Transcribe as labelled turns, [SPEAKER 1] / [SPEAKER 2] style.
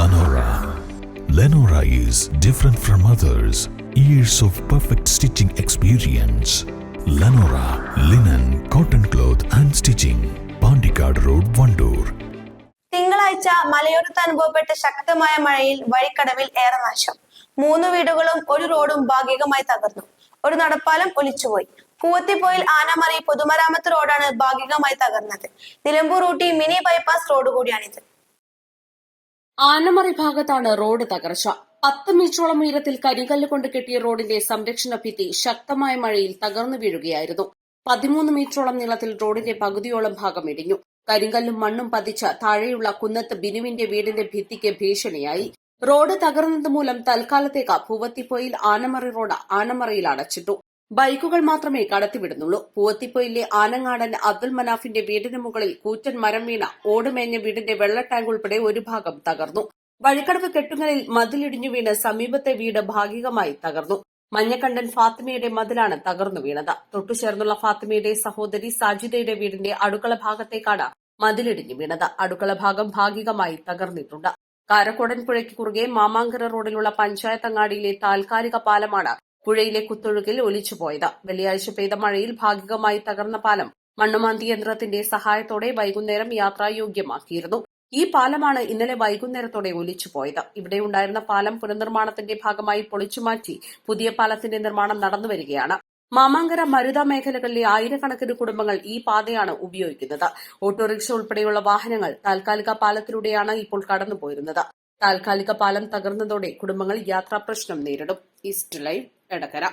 [SPEAKER 1] Lenora. Lenora is different from others. Years of perfect stitching experience. Lenora linen, cotton cloth and stitching. Pandikad Road, Vandoor.
[SPEAKER 2] തിങ്കളാഴ്ച മലയോരത്ത് അനുഭവപ്പെട്ട ശക്തമായ മഴയിൽ വഴിക്കടവിൽ ഏറെ നാശം മൂന്ന് വീടുകളും ഒരു റോഡും ഭാഗികമായി തകർന്നു ഒരു നടപ്പാലം ഒലിച്ചുപോയി പൂവത്തിപ്പോയിൽ ആനമറി പൊതുമരാമത്ത് റോഡാണ് ഭാഗികമായി തകർന്നത് Nilambur Ooty mini bypass road കൂടിയാണിത്
[SPEAKER 3] ആനമറി ഭാഗത്താണ് റോഡ് തകർച്ച. പത്ത് മീറ്ററോളം ഉയരത്തിൽ കരിങ്കല്ല് കൊണ്ട് കെട്ടിയ റോഡിന്റെ സംരക്ഷണ ഭിത്തി ശക്തമായ മഴയിൽ തകർന്നു വീഴുകയായിരുന്നു. പതിമൂന്ന് മീറ്ററോളം നീളത്തിൽ റോഡിന്റെ പകുതിയോളം ഭാഗം ഇടിഞ്ഞു. കരിങ്കല്ലും മണ്ണും പതിച്ച താഴെയുള്ള കുന്നത്ത് ബിനുവിന്റെ വീടിന്റെ ഭിത്തിക്ക് ഭീഷണിയായി. റോഡ് തകർന്നത് മൂലം തൽക്കാലത്തേക്ക് ഭൂവത്തിപ്പോയിൽ ആനമറി റോഡ് ആനമറയിൽ അടച്ചിട്ടു. ബൈക്കുകൾ മാത്രമേ കടത്തിവിടുന്നുള്ളൂ. പൂവത്തിപ്പൊയിലെ ആനങ്ങാടൻ അബ്ദുൽ മനാഫിന്റെ വീടിന് മുകളിൽ കൂറ്റൻ മരം വീണ ഓടുമേഞ്ഞ വീടിന്റെ വെള്ള ടാങ്ക് ഉൾപ്പെടെ ഒരു ഭാഗം തകർന്നു. വഴിക്കടവ് കെട്ടുങ്ങലിൽ മതിലിടിഞ്ഞു വീണ് സമീപത്തെ വീട് ഭാഗികമായി തകർന്നു. മഞ്ഞക്കണ്ടൻ ഫാത്തിമയുടെ മതിലാണ് തകർന്നു വീണത്. തൊട്ടുചേർന്നുള്ള ഫാത്തിമയുടെ സഹോദരി സാജിദയുടെ വീടിന്റെ അടുക്കള ഭാഗത്തേക്കാണ് മതിലിടിഞ്ഞു വീണത്. അടുക്കള ഭാഗം ഭാഗികമായി തകർന്നിട്ടുണ്ട്. കാരക്കോടൻ പുഴയ്ക്ക് കുറുകെ മാമാങ്കര റോഡിലുള്ള പഞ്ചായത്ത് അങ്ങാടിയിലെ താൽക്കാലിക പാലമാണ് പുഴയിലെ കുത്തൊഴുകിൽ ഒലിച്ചുപോയത് വെള്ളിയാഴ്ച പെയ്ത മഴയിൽ ഭാഗികമായി തകർന്ന പാലം മണ്ണുമാന്തി യന്ത്രത്തിന്റെ സഹായത്തോടെ വൈകുന്നേരം യാത്രായോഗ്യമാക്കിയിരുന്നു ഈ പാലമാണ് ഇന്നലെ വൈകുന്നേരത്തോടെ ഒലിച്ചുപോയത് ഇവിടെ ഉണ്ടായിരുന്ന പാലം പുനർനിർമ്മാണത്തിന്റെ ഭാഗമായി പൊളിച്ചുമാറ്റി പുതിയ പാലത്തിന്റെ നിർമ്മാണം നടന്നുവരികയാണ് മാമാങ്കര മരുത മേഖലകളിലെ ആയിരക്കണക്കിന് കുടുംബങ്ങൾ ഈ പാതയാണ് ഉപയോഗിക്കുന്നത്. ഓട്ടോറിക്ഷ ഉൾപ്പെടെയുള്ള വാഹനങ്ങൾ താൽക്കാലിക പാലത്തിലൂടെയാണ് ഇപ്പോൾ കടന്നുപോയിരുന്നത്. താൽക്കാലിക പാലം തകർന്നതോടെ കുടുംബങ്ങൾ യാത്രാ പ്രശ്നം നേരിടും. ഈസ്റ്റ് എടക്കര